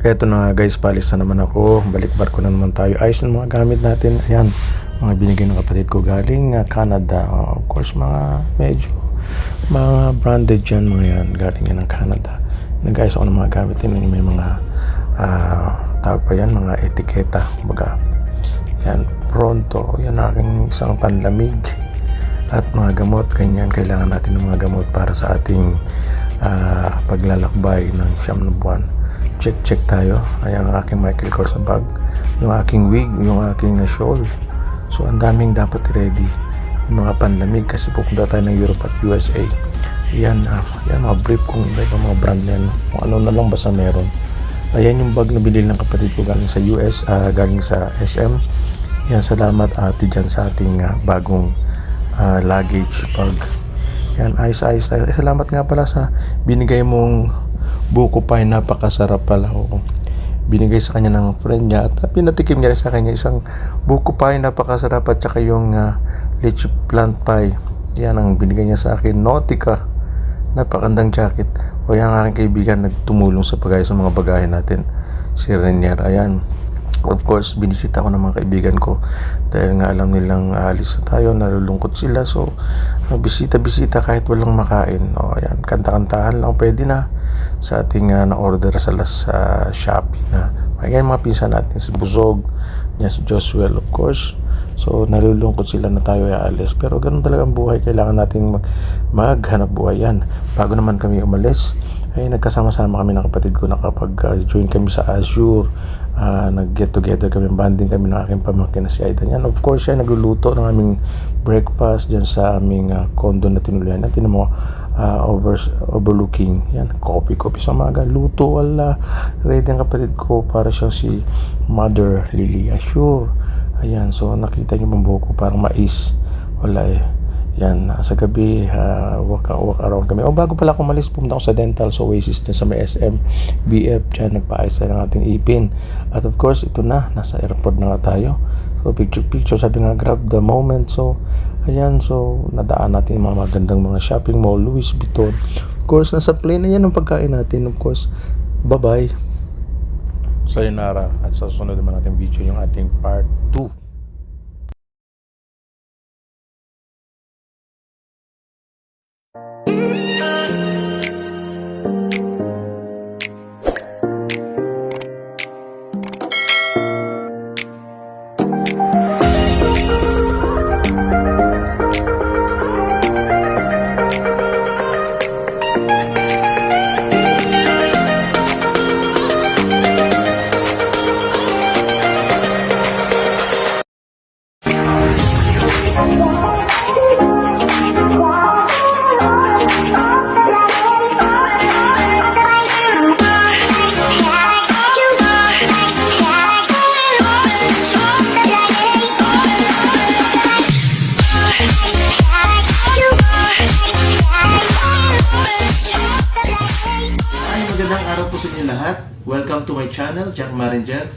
Eto na nga guys, palis na naman ako. Balik barko na naman tayo. Ayos na mga gamit natin. Ayan, mga binigay ng kapatid ko galing uh, Canada. Uh, of course, mga medyo mga branded yan mga yan. Galing yan ng Canada. Nag-ayos ako ng mga gamit. Niyo may mga uh, tawag pa yan, mga etiketa. Baga, yan, pronto. Yan aking isang panlamig at mga gamot. Ganyan, kailangan natin ng mga gamot para sa ating ah, paglalakbay ng siyam na buwan. Check, check tayo. Ayan ang aking Michael Kors na bag. Yung aking wig, yung aking uh, shawl. So, ang daming dapat ready. Yung mga panlamig kasi pupunta tayo ng Europe at USA. Yan, ah, yan mga brief kung iba ibang mga brand na yan. Kung ano na lang basta meron. Ayan yung bag na binili ng kapatid ko galing sa US, ah, galing sa SM. Yan, salamat ate dyan sa ating ah, bagong ah, luggage bag. Yan, ayos-ayos tayo. Eh, salamat nga pala sa binigay mong buko pie. Napakasarap pala. Oo. Binigay sa kanya ng friend niya at pinatikim niya sa kanya isang buko pie. Napakasarap at saka yung uh, leche plant pie. Yan ang binigay niya sa akin. Nautica. Napakandang jacket. O yan ang aking kaibigan nagtumulong sa pagayos ng mga bagahe natin. Si Renier. Ayan. Of course, binisita ko ng mga kaibigan ko dahil nga alam nilang aalis na tayo, nalulungkot sila. So, uh, bisita-bisita kahit walang makain. O, ayan, kanta-kantahan lang pwede na sa ating uh, na-order sa sa Shopee na. Ayan, mga pinsan natin si Busog, niya si Josuel, of course. So, nalulungkot sila na tayo ay aalis. Pero ganun talaga ang buhay. Kailangan natin mag maghanap buhay yan. Bago naman kami umalis, ay nagkasama-sama kami ng kapatid ko nakapag-join kami sa Azure. Ah, nag-get together kami, banding kami ng aking pamangkin na si Aidan. Yan, of course, siya nagluluto ng aming breakfast dyan sa aming ah, condo na tinuluyan. At tinan mo, ah, over, overlooking. Yan, coffee-coffee sa maga. Luto, wala. Ready ang kapatid ko para siya si Mother Lily Assure. Ayan, so nakita niyo yung buhok ko parang mais. Wala eh. Yan, sa gabi, uh, walk, walk around kami. O bago pala ako malis, pumunta ako sa dental, sa Oasis dyan sa may SM, BF, dyan nagpaayos tayo ng ating ipin. At of course, ito na, nasa airport na nga tayo. So picture picture, sabi nga grab the moment. So, ayan, so nadaan natin yung mga magandang mga shopping mall, Louis Vuitton. Of course, nasa plane na yan ang pagkain natin. Of course, bye-bye. Sayonara. At sa sunod naman natin video yung ating part 2. Magandang araw po sa inyo lahat. Welcome to my channel, Jack Maringer.